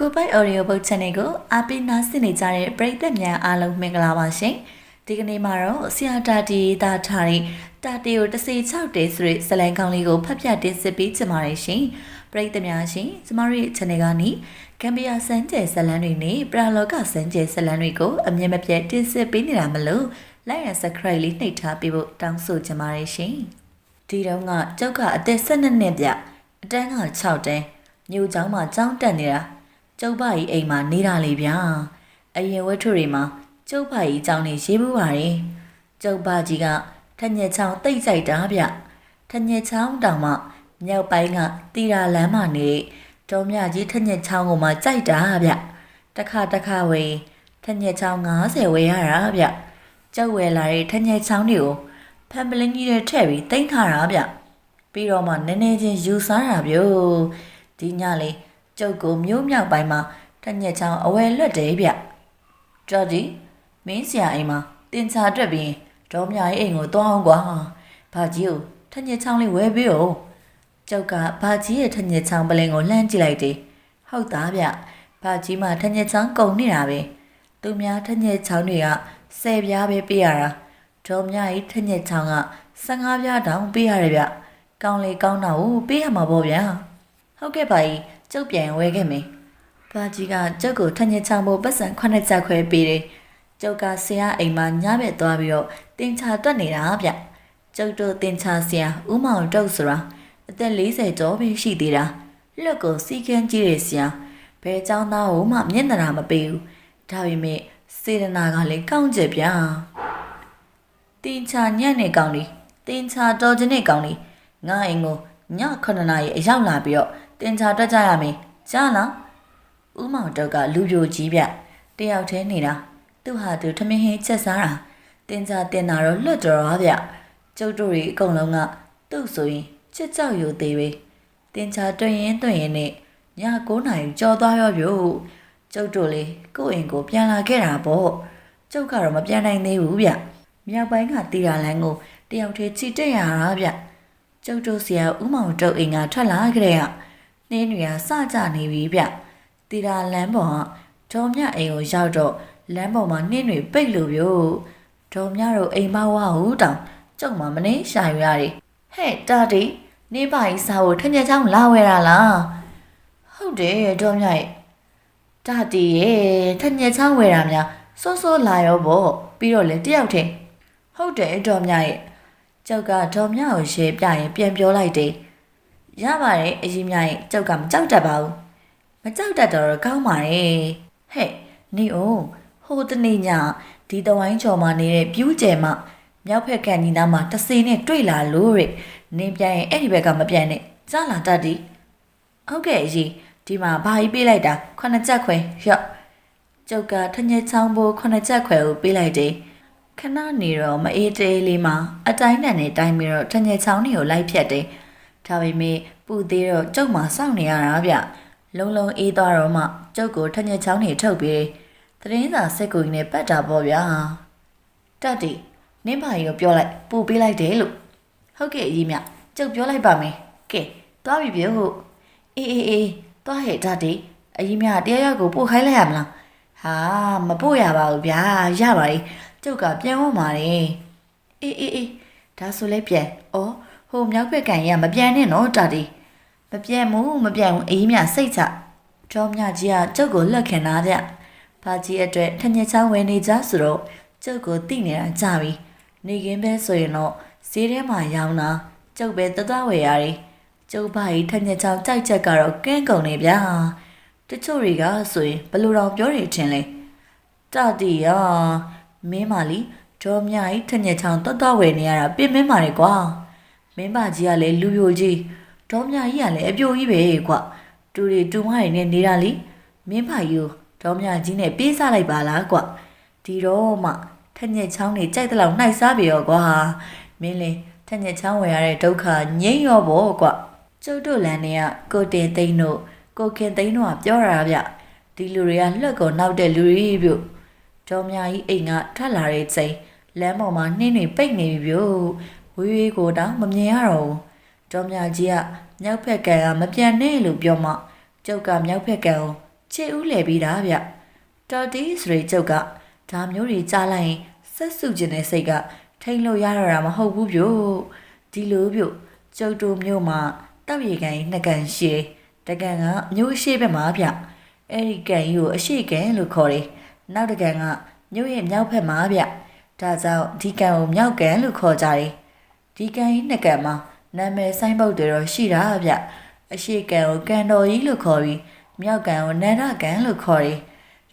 ကိုပိုက် audio book channel ကိုအားပေးနားဆင်နေကြတဲ့ပရိသတ်များအားလုံးမင်္ဂလာပါရှင်ဒီကနေ့မှာတော့ဆရာတာတီတာထားတဲ့တာတီကိုတစ်စီ6တဲဆိုတဲ့ဇလံကောင်းလေးကိုဖတ်ပြတင်ဆက်ပေးချင်ပါတယ်ရှင်ပရိသတ်များရှင်ကျမတို့ရဲ့ channel ကနေကမ်ဘီယာစံကျဲဇလံတွေနဲ့ပရာလောကစံကျဲဇလံတွေကိုအမြင်မပြတ်တင်ဆက်ပေးနေတာမလို့ like and subscribe လေးနှိပ်ထားပေးဖို့တောင်းဆိုချင်ပါတယ်ရှင်ဒီတော့ကကျောက်ကအသက်12နှစ်ပြအတန်းက6တန်းမြို့ကျောင်းမှာကျောင်းတက်နေတာ ကျုပ်ဖကြီးအိမ်မှာနေတာလေဗျာအရင်ဝတ္ထုတွေမှာကျုပ်ဖကြီးအကြောင်းနေရေးမှုပါတယ်ကျုပ်ဖကြီးကထညက်ချောင်းတိတ်ကြိုက်တာဗျထညက်ချောင်းတောင်မှမြောက်ပိုင်းကတီရာလမ်းမှာနေတော်မြကြီးထညက်ချောင်းကိုမှကြိုက်တာဗျတခါတခါဝေထညက်ချောင်း90ဝယ်ရတာဗျကျုပ်ဝယ်လာတဲ့ထညက်ချောင်းတွေကိုဖန်ပလင်းကြီးတွေထည့်ပြီးတိမ့်ထားတာဗျပြီးတော့မှနည်းနည်းချင်းယူစားတာဗျို့ဒီညလေး ကျုပ်ကိုမျိုးမြောက်ပိုင်းမှာထညက်ချောင်းအဝယ်လွတ်တယ်ဗျကြော်ကြီးမင်းဆရာအိမ်မှာတင်ချာတွက်ပြီးဒေါမြရဲ့အိမ်ကိုသွားအောင်ကွာဘာကြီးကိုထညက်ချောင်းလေးဝယ်ပြီးတော့ကျုပ်ကဘာကြီးရဲ့ထညက်ချောင်းပလင်ကိုလှမ်းကြည့်လိုက်တယ်ဟုတ်သားဗျဘာကြီးမှထညက်ချောင်းကုန်နေတာပဲသူများထညက်ချောင်းတွေကဆယ်ပြားပဲပေးရတာဒေါမြရဲ့ထညက်ချောင်းက15ပြားတောင်ပေးရတယ်ဗျကောင်းလေကောင်းတော့ပေးရမှာပေါ့ဗျာဟုတ်ကဲ့ပါကြီး ကျုပ်ပြန်ဝဲခဲ့မယ်။ဘာကြီးကကျုပ်ကိုထညချောင်းဖို့ပတ်စံခုနှစ်ချက်ခွဲပေးတယ်။ကျုပ်ကဆရာအိမ်မှာညဘက်သွားပြီးတော့တင်ချာတွက်နေတာဗျ။ကျုပ်တို့တင်ချာဆရာဦးမောင်တုတ်ဆိုတာအသက်40ကျော်ပဲရှိသေးတာ။လွတ်ကိုစီကန်းကြီးတဲ့ဆရာဘယ်เจ้าသားကိုမှမျက်နှာမပေးဘူး။ဒါပေမဲ့စေတနာကလည်းကောင်းကြဗျာ။တင်ချာညံ့နေကောင်းလေးတင်ချာတော်ကျနေကောင်းလေးငါအိမ်ကိုည9နာရီအရောက်လာပြီးတော့ တင်ချာတွက်ကြရမယ်ကြားလားဦးမောင်တော့ကလူပြိုကြီးဗျတယောက်တည်းနေတာသူဟာသူထမင်းဟင်းချက်စားတာတင်ချာတင်တာတော့လွတ်တော်ပါဗျကျုပ်တို့တွေအကုန်လုံးကသူ့ဆိုရင်ချစ်ကြောက်ယူသေးပဲတင်ချာတွင်ရင်တွင်ရင်နဲ့ည9နာရီကြော်သွားရောပြို့ကျုပ်တို့လေကိုယ့်အိမ်ကိုပြန်လာခဲ့တာပေါ့ကျုပ်ကတော့မပြန်နိုင်သေးဘူးဗျမြောက်ပိုင်းကတီရာလန်းကိုတယောက်တည်းချီတက်ရတာဗျကျုပ်တို့ဆရာဦးမောင်တုတ်အိမ်ကထွက်လာကြတဲ့က နှင်းတွေကစကြနေပြီဗျတီတာလမ်းပေါ်ကဒေါ်မြအိမ်ကိုရောက်တော့လမ်းပေါ်မှာနှင်းတွေပိတ်လို့ပြို့ဒေါ်မြတို့အိမ်မဝဟုတောင်ကျုံမှမနေရှာယူရတယ်ဟဲ့တာတီနေပါကြီးစားဖို့ထညက်ချောင်းလာဝဲတာလားဟုတ်တယ်ဒေါ်မြရဲ့တာတီရဲ့ထညက်ချောင်းဝဲတာများစိုးစိုးလာရောပေါ့ပြီးတော့လေတယောက်ထင်ဟုတ်တယ်ဒေါ်မြရဲ့ကျောက်ကဒေါ်မြကိုရှေ့ပြရင်ပြန်ပြောလိုက်တယ် ရပါတယ်အကြီးမြရဲ့ကျောက်ကမကြောက်တတ်ပါဘူးမကြောက်တတ်တော့ကောင်းပါတယ်ဟဲ့နေအောင်ဟိုတနေ့ညဒီတဝိုင်းချော်မှာနေတဲ့ပြူးကျယ်မမြောက်ဖက်ကန်ညီနာမှာတစင်းနဲ့တွေ့လာလို့တဲ့နင်းပြန်ရင်အဲ့ဒီဘက်ကမပြန်နဲ့ကြားလာတတ်သည်ဟုတ်ကဲ့အကြီးဒီမှာဘာကြီးပေးလိုက်တာခုနှစ်ချက်ခွဲရော့ကျောက်ကထညက်ချောင်းဖို့ခုနှစ်ချက်ခွဲကိုပေးလိုက်တယ်ခဏနေတော့မအေးတေးလေးမှာအတိုင်းနဲ့နဲ့တိုင်းပြီးတော့ထညက်ချောင်းတွေကိုလိုက်ဖြတ်တယ် ဒါပေမဲ့ပူသေးတော့ကျုပ်မှစောင့်နေရတာဗျလုံလုံအေးသွားတော့မှကျုပ်ကိုထညက်ချောင်းတွေထုတ်ပြီးသတင်းစာစက်ကူကြီးနဲ့ပတ်တာပေါ့ဗျာတတ်တီနင်းပါရီကိုပြောလိုက်ပူပေးလိုက်တယ်လို့ဟုတ်ကဲ့အကြီးမြကျုပ်ပြောလိုက်ပါမယ်ကဲသွားပြီပြောဟုတ်အေးအေးအေးသွားဟဲ့တတ်တီအကြီးမြတရားရောက်ကိုပို့ခိုင်းလိုက်ရမလားဟာမပို့ရပါဘူးဗျာရပါလေကျုပ်ကပြန်ဝတ်ပါတယ်အေးအေးအေးဒါဆိုလဲပြန်ဩ ဟိုမြောက်ဘက်ကန်ကြီးကမပြန်နဲ့နော်တာတီမပြန်ဘူးမပြန်ဘူးအေးမြစိတ်ချကျောင်းမြကြီးကကျုပ်ကိုလက်ခံတာဗျဘာကြီးအတွက်ထညက်ချောင်းဝင်နေကြဆိုတော့ကျုပ်ကိုတိနေတာကြပြီနေကင်းပဲဆိုရင်တော့ဈေးထဲမှာရောင်းတာကျုပ်ပဲတသက်ဝယ်ရတယ်ကျုပ်ဘာကြီးထညက်ချောင်းကြိုက်ချက်ကတော့ကင်းကုန်နေဗျာတချို့တွေကဆိုရင်ဘလို့တော်ပြောနေထင်လဲတတီရောမင်းမလီဒေါ်မြကြီးထညက်ချောင်းတော်တော်ဝယ်နေရတာပြင်မင်းပါလေကွာ မင်းမကြီးကလည်းလူပြိုကြီးဒေါ်မြကြီးကလည်းအပြိုကြီးပဲကွာတူတွေတူမတွေနဲ့နေတာလीမင်းဖာကြီးကိုဒေါ်မြကြီးနဲ့ပြေးစားလိုက်ပါလားကွာဒီတော့မှထညက်ချောင်းနေကြိုက်တဲ့လောက်နှိုက်စားပြီရောကွာမင်းလည်းထညက်ချောင်းဝယ်ရတဲ့ဒုက္ခငြိမ့်ရောပေါ့ကွာကျုပ်တို့လန်တွေကကိုတင်သိန်းတို့ကိုခင်သိန်းတို့ကပြောတာဗျဒီလူတွေကလှက်ကောနောက်တဲ့လူတွေပြုတ်ဒေါ်မြကြီးအိမ်ကထွက်လာတဲ့ချိန်လမ်းပေါ်မှာနှင်းတွေပိတ်နေပြီပြုတ် ဝေးဝေးကိုတော့မမြင်ရတော့ဘူးဒေါ်မြကြီးကမြောက်ဖက်ကံကမပြန်နဲ့လို့ပြောမှကျုပ်ကမြောက်ဖက်ကံကိုခြေဦးလဲပြီးတာဗျတော်တီဆိုရီကျုပ်ကဒါမျိုးတွေကြားလိုက်ရင်ဆက်စုကျင်တဲ့စိတ်ကထိန်လို့ရတော့တာမဟုတ်ဘူးဗျို့ဒီလိုဗျို့ကျုပ်တို့မျိုးမှာတောက်ရီကန်ကြီးနှစ်ကန်ရှိတယ်တကန်ကမျိုးရှိဘက်မှာဗျအဲ့ဒီကန်ကြီးကိုအရှိကန်လို့ခေါ်တယ်နောက်တကန်ကမျိုးရဲ့မြောက်ဘက်မှာဗျဒါကြောင့်ဒီကန်ကိုမြောက်ကန်လို့ခေါ်ကြတယ် ဒီကန်ကြီးနှစ်ကန်မှာနာမည်ဆိုင်ပုတ်တွေတော့ရှိတာဗျအရှိကန်ကိုကန်တော်ကြီးလို့ခေါ်ပြီးမြောက်ကန်ကိုနန္ဒကန်လို့ခေါ်တယ်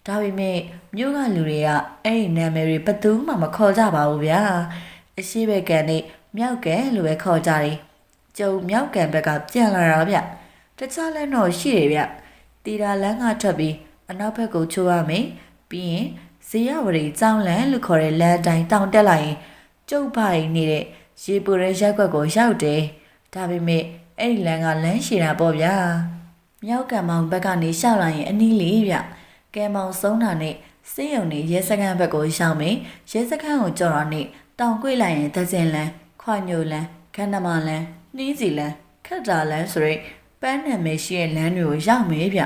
ဒါပေမဲ့မြို့ကလူတွေကအဲ့ဒီနာမည်တွေဘယ်သူမှမခေါ်ကြပါဘူးဗျာအရှိဘက်ကန်နဲ့မြောက်ကန်လို့ပဲခေါ်ကြတယ်ကျုံမြောက်ကန်ဘက်ကပြန်လာတာဗျတခြားလမ်းတော့ရှိတယ်ဗျတီတာလမ်းကထွက်ပြီးအနောက်ဘက်ကိုချိုးရမယ်ပြီးရင်ဇေယဝရီကျောင်းလမ်းလို့ခေါ်တဲ့လမ်းတိုင်းတောင်တက်လိုက်ရင်ကျုပ်ဖိုင်နေတဲ့ ရေပူရဲရက်ွက်ကိုရောက်တယ်ဒါပေမဲ့အဲ့ဒီလမ်းကလမ်းရှည်တာပေါ့ဗျာမြောက်ကံမောင်ဘက်ကနေရှောက်လာရင်အနီးလေးဗျကဲမောင်ဆုံးတာနဲ့စေးရုံနဲ့ရဲစခန်းဘက်ကိုရှောက်မယ်ရဲစခန်းကိုကြော်တာနဲ့တောင်ကွေ့လိုက်ရင်သစင်လန်းခွာညိုလန်းခန္ဓမာလန်းနှင်းစီလန်းခက်တာလန်းဆိုရဲပန်းနာမည်ရှိတဲ့လမ်းတွေကိုရောက်မယ်ဗျ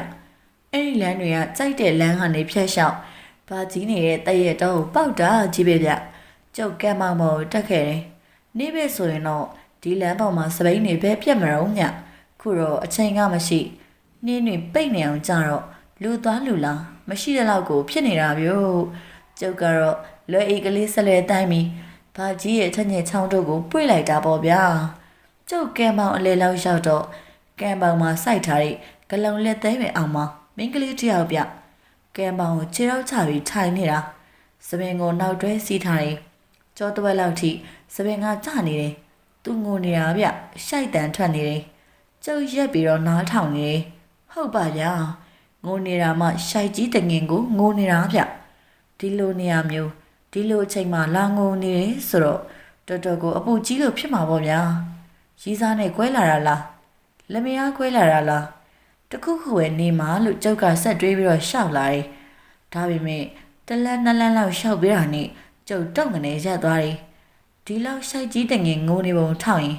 အဲ့ဒီလမ်းတွေကကြိုက်တဲ့လမ်းကနေဖြတ်လျှောက်ဘာကြီးနေတဲ့တရက်တော့ကိုပေါက်တာကြီးပဲဗျကျုပ်ကဲမောင်မောတက်ခဲ့တယ် နေ့ပဲဆိုရင်တော့ဒီလမ်းပေါ်မှာစပိန်နေပဲပြက်မရောညခုတော့အချိန်ကမရှိနှင်းတွေပိတ်နေအောင်ကြတော့လူသွားလူလာမရှိတဲ့လောက်ကိုဖြစ်နေတာဗျို့ကျုပ်ကတော့လွယ်အိတ်ကလေးဆက်လွယ်တိုင်းပြီးဘာကြီးရဲ့ထက်ညက်ချောင်းတို့ကိုပွေ့လိုက်တာပေါ့ဗျာကျုပ်ကဲမောင်အလေလောက်ရောက်တော့ကဲမောင်မှာစိုက်ထားတဲ့ဂလုံလက်သေးပဲအောင်မမင်းကလေးတယောက်ဗျကဲမောင်ကိုခြေတော့ချပြီးထိုင်နေတာစပင်ကိုနောက်တွဲစီးထားတယ် ကြောတဝက်လောက်ထိစပင်ကကျနေတယ်သူငိုနေတာဗျရှိုက်တန်ထွက်နေတယ်ကျုပ်ရက်ပြီးတော့နားထောင်နေတယ်ဟုတ်ပါဗျာငိုနေတာမှရှိုက်ကြီးတငင်ကိုငိုနေတာဗျဒီလိုနေရာမျိုးဒီလိုအချိန်မှလာငိုနေတယ်ဆိုတော့တော်တော်ကိုအပူကြီးလို့ဖြစ်မှာပေါ့ဗျာရီးစားနဲ့ကွဲလာတာလားလက်မယားကွဲလာတာလားတခုခုပဲနေမှာလို့ကြောက်ကဆက်တွေးပြီးတော့ရှောက်လာတယ်ဒါပေမဲ့တလန်းနှစ်လန်းလောက်ရှောက်ပြီးတာနဲ့ ကျုပ်တောက်ငနေရက်သွားတယ်ဒီလောက်ရှိုက်ကြီးတငင်ငိုနေပုံထောက်ရင်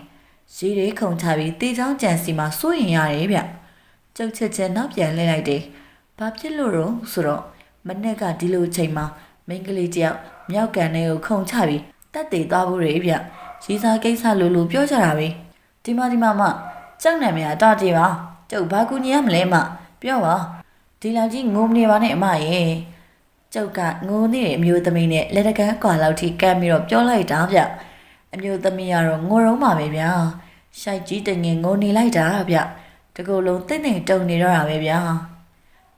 ရေတွေခုန်ချပြီးတေချောင်းကြံစီမှာစိုးရင်ရတယ်ဗျကျုပ်ချက်ချက်နောက်ပြန်လှည့်လိုက်တယ်ဘာဖြစ်လို့တော့ဆိုတော့မနေ့ကဒီလိုချိန်မှာမိန်းကလေးတယောက်မြောက်ကန်ထဲကိုခုန်ချပြီးတက်တည်သွားဖို့ရေဗျရီစာကိစ္စလိုလိုပြောကြတာပဲဒီမှာဒီမှာမကြောက်နေမြာတာတီပါကျုပ်ဘာကူညီရမလဲမပြောပါဒီလောက်ကြီးငိုမနေပါနဲ့အမရဲ့ ကျုပ်ကငိုနေတဲ့အမျိုးသမီးနဲ့လက်တကန်းကွာလောက်ထိကမ်းပြီးတော့ပြောလိုက်တာဗျအမျိုးသမီးကတော့ငိုတော့မှာပဲဗျာရှိုက်ကြီးတငင်ငိုနေလိုက်တာဗျတကူလုံးတိတ်တိတ်တုံနေတော့တာပဲဗျာ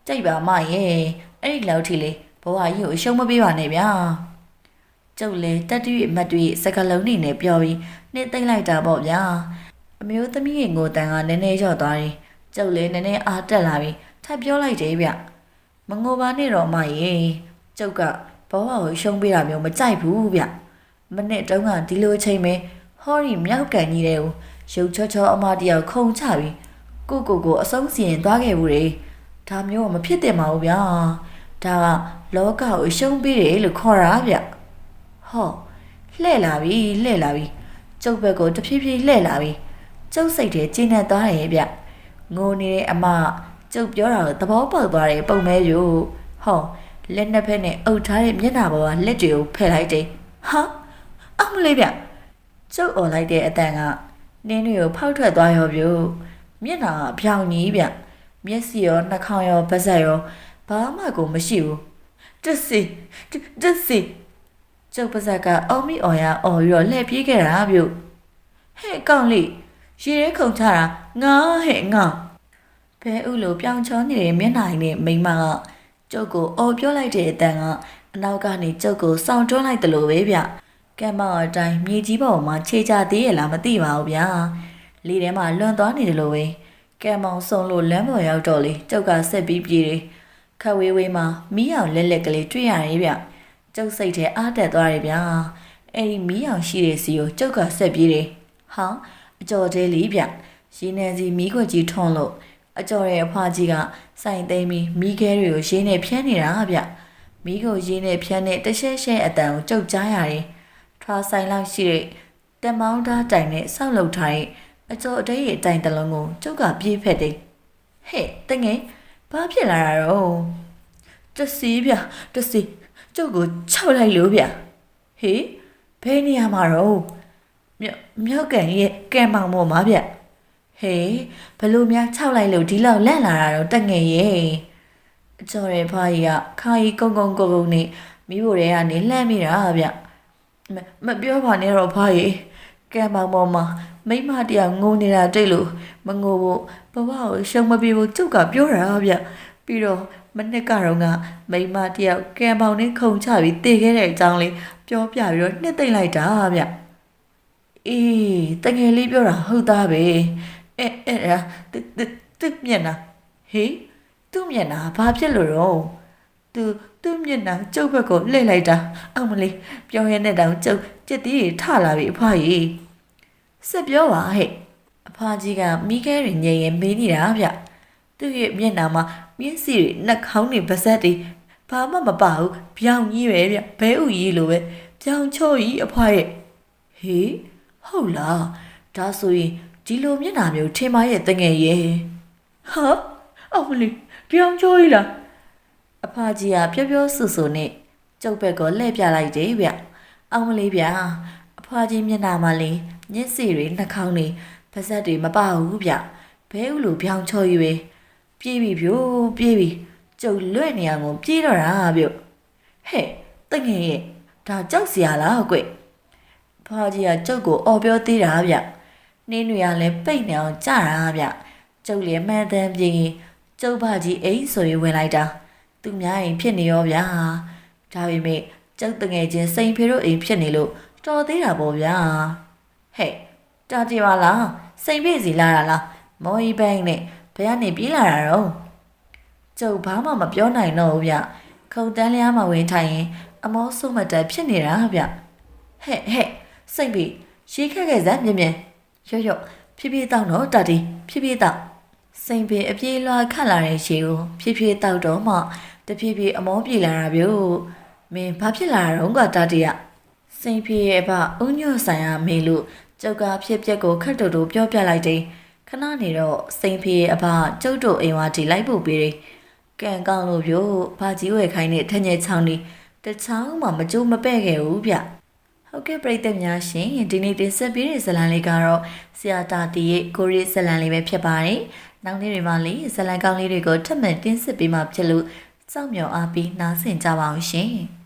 ကြိတ်ပါမရဲ့အဲ့ဒီလောက်ထိလေဘဝကြီးကိုအရှုံးမပေးပါနဲ့ဗျာကျုပ်လေတက်တူအမတ်တွေစကလုံးနေနဲ့ပြောပြီးနှိမ့်သိမ့်လိုက်တာပေါ့ဗျာအမျိုးသမီးရဲ့ငိုတန်ကနည်းနည်းလျော့သွားတယ်ကျုပ်လေနည်းနည်းအားတက်လာပြီးထပ်ပြောလိုက်တယ်ဗျ မငိုပါနဲ့တော့မရေကျုပ်ကဘဝကိုရှုံးပေးတာမျိုးမကြိုက်ဘူးဗျမနစ်တုန်းကဒီလိုချိန်ပဲဟောရီမြောက်ကန်ကြီးတဲ့ကိုရုပ်ချောချောအမတယောက်ခုံချပြီးကိုကိုကိုအဆုံးစီရင်သွားခဲ့ဘူးလေဒါမျိုးမဖြစ်တင်ပါဘူးဗျာဒါကလောကကိုရှုံးပေးတယ်လို့ခေါ်တာဗျဟောလှဲ့လာပြီလှဲ့လာပြီကျုပ်ဘက်ကိုတဖြည်းဖြည်းလှဲ့လာပြီကျုပ်စိတ်ထဲကျဉ်းနေသွားတယ်ဗျငိုနေတဲ့အမ ကျုပ်ပြောတာကိုသဘောပေါက်သွားတယ်ပုံမဲယူဟောလက်နှစ်ဖက်နဲ့အုပ်ထားတဲ့မျက်နှာပေါ်ကလက်တွေကိုဖယ်လိုက်တယ်ဟာအမလေးဗျကျုပ်អော်လိုက်တဲ့အတန်ကနင်းတွေကိုဖောက်ထွက်သွားရောဗျမျက်နှာကဖြောင်ကြီးဗျမျက်စိရောနှာခေါင်းရောပါးစပ်ရောဘာမှကိုမရှိဘူးတက်စီတက်စီကျုပ်ပါးစပ်ကအော်မီအော်ရအော်ပြီးတော့လှည့်ပြေးခဲ့တာဗျဟဲ့ကောင်းလေးရေရဲခုန်ချတာငါဟဲ့ငါ ဘဲဥလိုပြောင်းချောနေတဲ့မျက်နှာရင်းနဲ့မိမကကျုပ်ကိုအော်ပြောလိုက်တဲ့အတန်ကအနောက်ကနေကျုပ်ကိုစောင့်တွန်းလိုက်တယ်လို့ပဲဗျကဲမောင်အတိုင်းမြေကြီးပေါ်မှာခြေချသေးရလားမသိပါဘူးဗျာလေထဲမှာလွန်သွားနေတယ်လို့ပဲကဲမောင်ဆုံလို့လမ်းပေါ်ရောက်တော့လေကျုပ်ကဆက်ပြီးပြေးတယ်ခက်ဝေးဝေးမှာမီးအောင်လက်လက်ကလေးတွေ့ရတယ်ဗျကျုပ်စိတ်ထဲအားတက်သွားတယ်ဗျာအဲ့ဒီမီးအောင်ရှိတဲ့စီကိုကျုပ်ကဆက်ပြေးတယ်ဟာအကျော်သေးလေးဗျရေနံစီမီးခွက်ကြီးထွန်းလို့ အကျော်ရဲ့အဖွားကြီးကစိုင်သိမ်းပြီးမီးခဲတွေကိုရင်းနဲ့ဖြန်းနေတာဗျမီးကိုရင်းနဲ့ဖြန်းတဲ့တရှဲရှဲအတန်ကိုကြုတ်ကြားရတယ်ထွားဆိုင်လောက်ရှိတဲ့တက်မောင်းသားတိုင်နဲ့ဆောက်လုပ်ထားတဲ့အကျော်အတဲရဲ့တိုင်တလုံးကိုကျုပ်ကပြေးဖက်တယ်ဟဲ့တငယ်ဘဘာဖြစ်လာတာတော့တစီဗျတစီကျုပ်ကိုခြောက်လိုက်လို့ဗျဟေးဘယ်နေရာမှာတော့မြောက်မြောက်ကန်ရဲ့ကဲမောင်မော်မှာဗျ ဟေးဘလို့များခြောက်လိုက်လို့ဒီလောက်လန့်လာတာတော့တက်ငယ်ရဲ့အကျော်ရဲ့ဖာကြီးကခါကြီးကုန်းကုန်းကုန်းကုန်းနဲ့မိဖို့တွေကနေလှမ်းမိတာဗျမမပြောပါနဲ့တော့ဖာကြီးကဲမောင်မော်မှာမိမတယောက်ငိုနေတာတွေ့လို့မငိုဖို့ဘဝကိုရှုံမပြေဖို့ကျုပ်ကပြောတာဗျပြီးတော့မနှစ်ကတော့ကမိမတယောက်ကံပေါင်နဲ့ခုံချပြီးတည်ခဲ့တဲ့အကြောင်းလေးပြောပြပြီးတော့နှစ်သိမ့်လိုက်တာဗျအေးတကယ်လေးပြောတာဟုတ်သားပဲ အဲအဲ့ဒါတစ်တစ်တစ်မျက်နှာဟေးသူ့မျက်နှာဘာဖြစ်လို့တော့သူသူ့မျက်နှာကျုပ်ဘက်ကိုလှည့်လိုက်တာအောင်မလေးပြောရတဲ့တောင်ကျုပ်ကြက်တီးထလာပြီအဖွားကြီးဆက်ပြောပါဟဲ့အဖွားကြီးကမိခဲရင်ငြိမ်ရင်မေးနေတာဗျသူ့ရဲ့မျက်နှာမှာမျက်စိတွေနှာခေါင်းတွေပါးစပ်တွေဘာမှမပါဘူးပြောင်ကြီးပဲဗျဘဲဥကြီးလိုပဲပြောင်ချော့ကြီးအဖွားရဲ့ဟေးဟုတ်လားဒါဆိုရင် ဒီလိုမျက်နှာမျိုးထင်မရဲ့တငယ်ရဲ့ဟာအောင်မလေးပြောင်ချော့ကြီးလားအဖကြီးကပြောပြောဆူဆူနဲ့ကျုပ်ဘက်ကိုလှည့်ပြလိုက်တယ်ဗျအောင်မလေးဗျအဖကြီးမျက်နှာမှာလေးမျက်စိတွေနှာခေါင်းတွေပါးစပ်တွေမပဘူးဗျဘဲဥလိုပြောင်းချော်ယူပဲပြေးပြီဗျို့ပြေးပြီကျုပ်လွဲ့နေအောင်ကိုပြေးတော့တာဗျဟဲ့တငယ်ရဲ့ဒါကြောက်စရာလားကွဖကြီးကကျုပ်ကိုအော်ပြောသေးတာဗျ နင်းတွေကလည်းပိတ်နေအောင်ကြတာဗျကျုပ်လည်းမှန်တမ်းပြေးကျုပ်ဖကြီးအိမ်ဆိုရင်ဝင်လိုက်တာသူများအိမ်ဖြစ်နေရောဗျာဒါပေမဲ့ကျုပ်တငယ်ချင်းစိန်ဖေတို့အိမ်ဖြစ်နေလို့တော်သေးတာပေါ့ဗျာဟဲ့တာတီပါလားစိန်ဖေစီလာတာလားမော်ဤဘိုင်းနဲ့ဘယ်ကနေပြေးလာတာတော့ကျုပ်ဘာမှမပြောနိုင်တော့ဘူးဗျခုံတန်းလျားမှာဝင်ထိုင်ရင်အမောဆုမတက်ဖြစ်နေတာဗျဟဲ့ဟဲ့စိန်ဖေရေးခက်ခဲ့စမ်းမြင်မြင် ရော့ရော့ဖြည်းဖြည်းတောင်းတော့တာတီဖြည်းဖြည်းတောင်းစိန်ပင်အပြေးလွှာခတ်လာတဲ့ရှေကိုဖြည်းဖြည်းတောက်တော့မှတဖြည်းဖြည်းအမောပြေလာတာဗျို့မင်းဘာဖြစ်လာတော့ကတာတရစိန်ပြေရဲ့အဖအုံညွတ်ဆိုင်ရမေးလို့ကျုပ်ကဖြစ်ပျက်ကိုခက်တူတူပြောပြလိုက်တယ်ခဏနေတော့စိန်ပြေရဲ့အဖကျုပ်တို့အိမ်ဝါဒီလိုက်ပို့ပေးတယ်ကံကောင်းလို့ဗျို့ဘာကြီးဝယ်ခိုင်းတဲ့ထညဲချောင်းဒီတချောင်းမှမကြိုးမပဲ့ခဲ့ဘူးဗျ ဟုတ်ကဲ့ပြည်သက်များရှင်ဒီနေ့တင်ဆက်ပေးတဲ့ဇာတ်လမ်းလေးကတော့ဆရာတာတီရဲ့ကိုရီးဇာတ်လမ်းလေးပဲဖြစ်ပါတယ်။နောက်နေ့တွေမှာလေဇာတ်လမ်းကောင်းလေးတွေကိုထပ်မံတင်ဆက်ပေးမှာဖြစ်လို့စောင့်မျှော်အားပြီးနားဆင်ကြပါအောင်ရှင်။